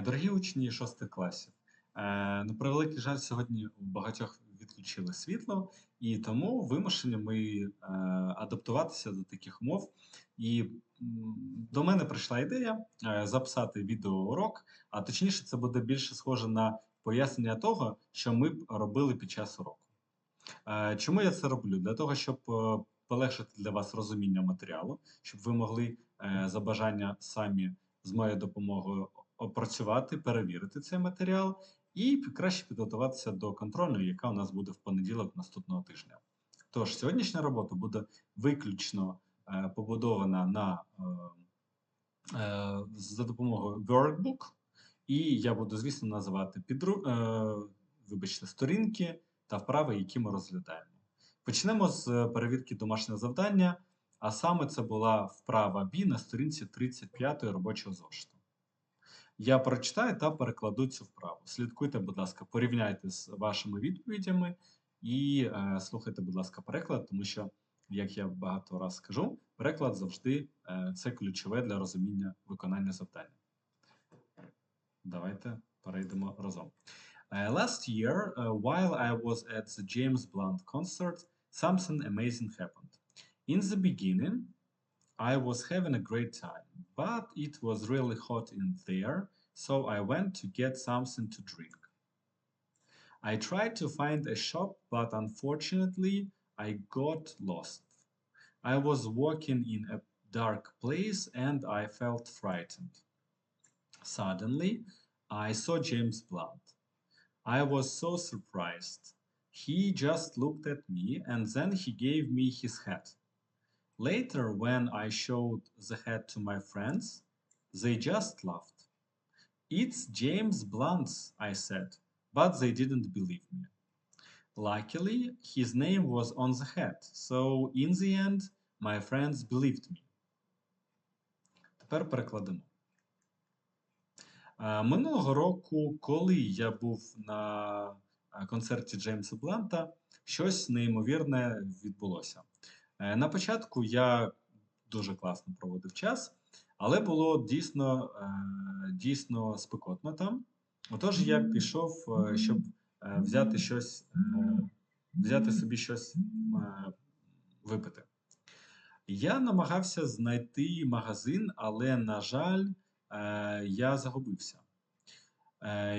Е, Дорогі учні шостих класів, е, на превеликий жаль, сьогодні у багатьох відключили світло, і тому вимушені ми е, адаптуватися до таких умов. І до мене прийшла ідея записати відеоурок, а точніше, це буде більше схоже на пояснення того, що ми робили під час уроку. Чому я це роблю? Для того, щоб полегшити для вас розуміння матеріалу, щоб ви могли за бажання самі з моєю допомогою опрацювати, перевірити цей матеріал і краще підготуватися до контрольної, яка у нас буде в понеділок наступного тижня. Тож, сьогоднішня робота буде виключно е, побудована на е, е, за допомогою workbook, і я буду, звісно, називати підру, е, вибачте, сторінки та вправи, які ми розглядаємо. Почнемо з е, перевірки домашнього завдання, а саме це була вправа B на сторінці 35 робочого зошиту. Я прочитаю та перекладу цю вправу. Слідкуйте, будь ласка, порівняйте з вашими відповідями і е, слухайте, будь ласка, переклад, тому що, як я багато раз скажу, переклад завжди е, це ключове для розуміння виконання завдання. Давайте перейдемо разом. Uh, last year, uh, while I was at the James Blunt concert, something amazing happened. In the beginning, I was having a great time, but it was really hot in there, so I went to get something to drink. I tried to find a shop, but unfortunately, I got lost. I was walking in a dark place and I felt frightened. Suddenly, I saw James Blunt. I was so surprised. He just looked at me and then he gave me his hat. Later, when I showed the hat to my friends, they just laughed. It's James Blunt's, I said, but they didn't believe me. Luckily, his name was on the hat, so in the end, my friends believed me. Тепер перекладемо. Е, Минулого року, коли я був на е, концерті Джеймса Бланта, щось неймовірне відбулося. Е, На початку я дуже класно проводив час, але було дійсно, е, дійсно спекотно там. Отож, я пішов, е, щоб е, взяти щось, взяти собі щось випити. Я намагався знайти магазин, але, на жаль, я загубився.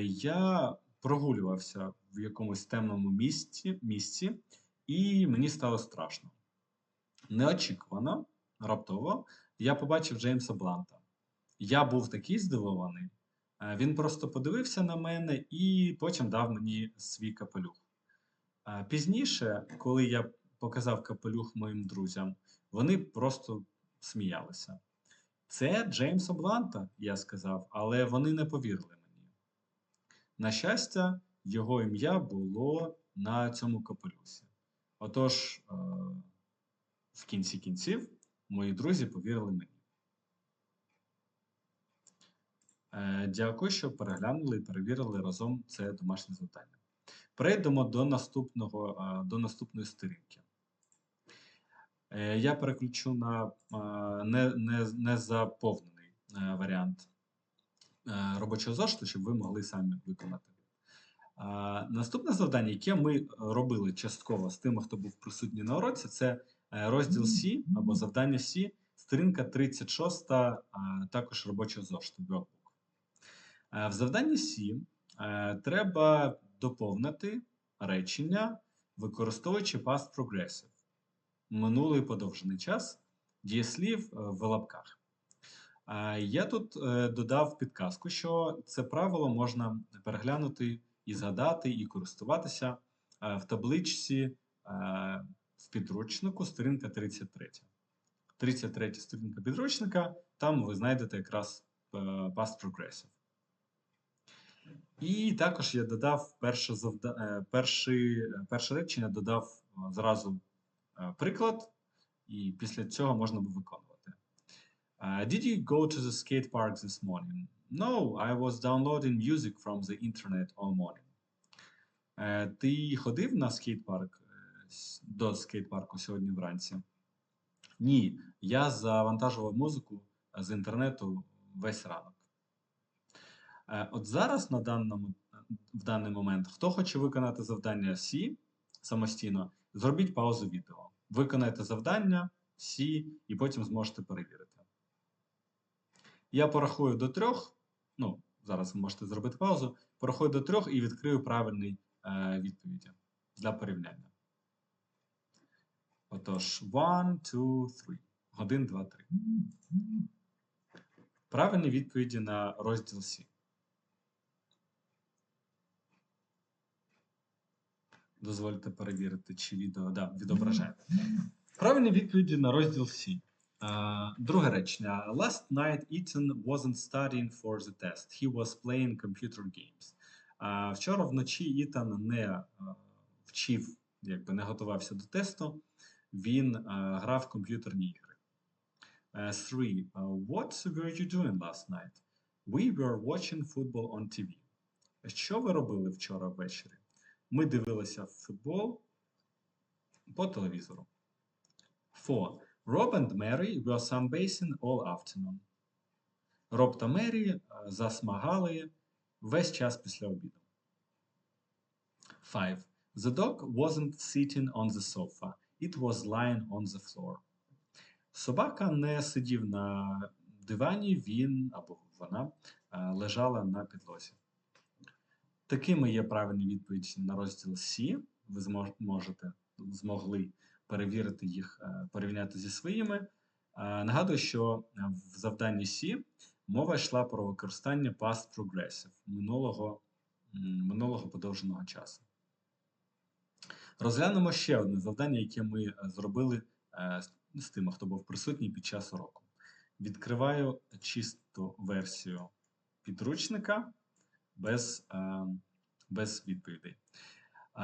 Я прогулювався в якомусь темному місці, місці, і мені стало страшно. Неочікувано, раптово, я побачив Джеймса Бланта. Я був такий здивований. Е, Він просто подивився на мене і потім дав мені свій капелюх. Е, Пізніше, коли я показав капелюх моїм друзям, вони просто сміялися. Це Джеймса Бланта, я сказав, але вони не повірили мені. На щастя, його ім'я було на цьому капелюсі. Отож, е, в кінці кінців, мої друзі повірили мені. Е, Дякую, що переглянули і перевірили разом це домашнє завдання. Перейдемо до наступного, е, до наступної сторінки. Е, Я переключу на е, не, не, варіант робочого зошиту, щоб ви могли самі виконати. Наступне завдання, яке ми робили частково з тими, хто був присутній на уроці, це розділ С або завдання С, сторінка 36, е, також робочого зошиту workbook. Е, В завданні С е, треба доповнити речення, використовуючи past progressive минулий подовжений час дієслів е, в лапках. Е, Я тут е, додав підказку, що це правило можна переглянути і згадати, і користуватися е, в табличці е, в підручнику, сторінка 33. 33 сторінка підручника, там ви знайдете якраз е, past progressive. І також я додав перше, завда... е, перше речення, додав е, зразу е, приклад, і після цього можна буде виконувати. Е, Did you go to the skate park this morning? No, I was downloading music from the internet all morning. Е, Ти ходив на скейт-парк е, с- до скейт-парку сьогодні вранці? Ні, я завантажував музику з інтернету весь ранок. Е, От зараз на даному, в даний момент, хто хоче виконати завдання C самостійно, зробіть паузу відео. Виконайте завдання C і потім зможете перевірити. Я порахую до трьох. Ну, зараз ви можете зробити паузу. Порахую до трьох і відкрию правильний е, відповіді для порівняння. Отож, one, two, three. Один, два, три. Правильні відповіді на розділ C. Дозвольте перевірити, чи відео да, відображає. Правильні відповіді на розділ C. Uh, друге речення. Last night Ethan wasn't studying for the test. He was playing computer games. Uh, вчора вночі Ітан не uh, вчив, якби не готувався до тесту. Він uh, грав в комп'ютерні ігри. Uh, three. Uh, what were you doing last night? We were watching football on TV. Що ви робили вчора ввечері? Ми дивилися футбол по телевізору. Four. Rob and Mary were sunbathing all afternoon. Роб та Мері е, засмагали весь час після обіду. Five. The dog wasn't sitting on the sofa. It was lying on the floor. Собака не сидів на дивані, він або вона е, лежала на підлозі. Такими є правильні відповіді на розділ С. Ви змож- можете змогли перевірити їх, е, порівняти зі своїми. Е, Нагадую, що в завданні С мова йшла про використання past progressive минулого, минулого подовженого часу. Розглянемо ще одне завдання, яке ми е, зробили е, з- тими, хто був присутній під час уроку. Відкриваю чисту версію підручника без, е, без відповідей.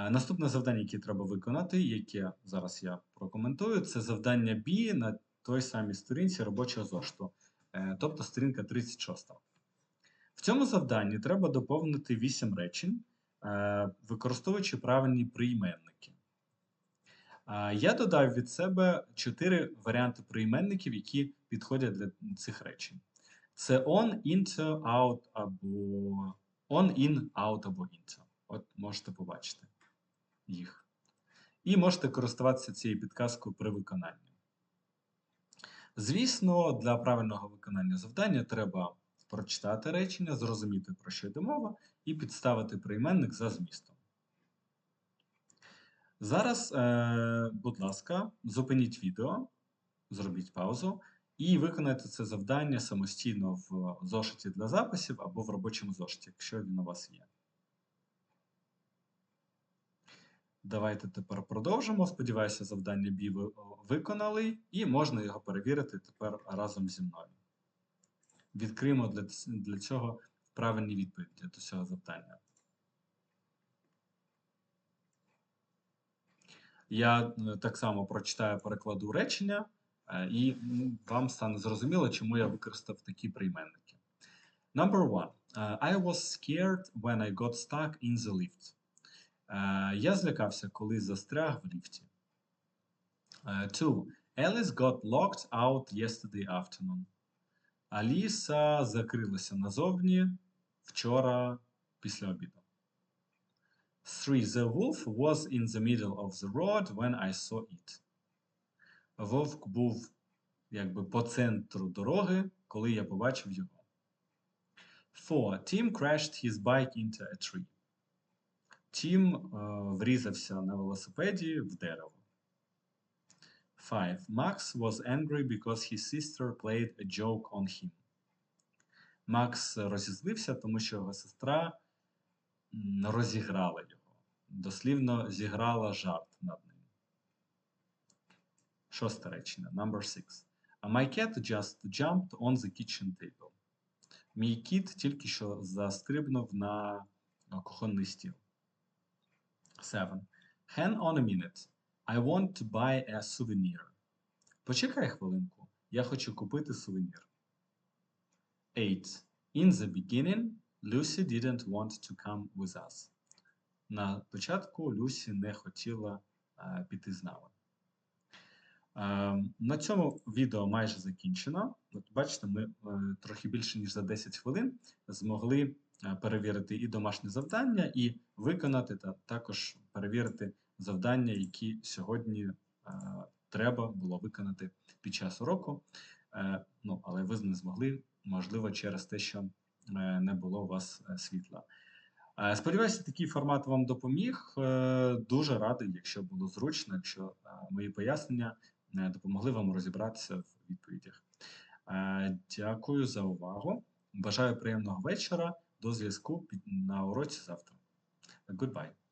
Наступне завдання, яке треба виконати, яке зараз я прокоментую, це завдання B на той самій сторінці робочого зошту, тобто сторінка 36. В цьому завданні треба доповнити 8 речень, використовуючи правильні прийменники. Е, Я додав від себе 4 варіанти прийменників, які підходять для цих речень. Це on, into, out або on, in, out або into. От можете побачити їх. І можете користуватися цією підказкою при виконанні. Звісно, для правильного виконання завдання треба прочитати речення, зрозуміти, про що йде мова, і підставити прийменник за змістом. Зараз, е, будь ласка, зупиніть відео, зробіть паузу і виконайте це завдання самостійно в зошиті для записів або в робочому зошиті, якщо він у вас є. Давайте тепер продовжимо. Сподіваюся, завдання B ви виконали, і можна його перевірити тепер разом зі мною. Відкриємо для, для цього правильні відповіді до цього завдання. Я е, так само прочитаю перекладу речення, е, і вам стане зрозуміло, чому я використав такі прийменники. Number one. Uh, I was scared when I got stuck in the lift. Е, Я злякався, коли застряг в ліфті. Е, Two. Alice got locked out yesterday afternoon. Аліса закрилася назовні вчора після обіду. Three. The wolf was in the middle of the road when I saw it. Вовк був якби по центру дороги, коли я побачив його. Four. Tim crashed his bike into a tree. Тім е, врізався на велосипеді в дерево. 5. Max was angry because his sister played a joke on him. Макс розізлився, тому що його сестра розіграла його. Дослівно зіграла жарт над ним. Шосте речення. Number 6. My cat just jumped on the kitchen table. Мій кіт тільки що застрибнув на кухонний стіл. 7. Hang on a minute. I want to buy a souvenir. Почекай хвилинку. Я хочу купити сувенір. 8. In the beginning, Lucy didn't want to come with us. На початку Люсі не хотіла е, піти з нами. Е, на цьому відео майже закінчено. От бачите, ми е, трохи більше ніж за 10 хвилин змогли е, перевірити і домашнє завдання, і виконати, та також перевірити завдання, які сьогодні е, треба було виконати під час уроку. Е, Ну, але ви не змогли, можливо, через те, що е, не було у вас світла. Сподіваюся, такий формат вам допоміг. Дуже радий, якщо було зручно, якщо мої пояснення допомогли вам розібратися в відповідях. Дякую за увагу. Бажаю приємного вечора. До зв'язку на уроці завтра. Goodbye.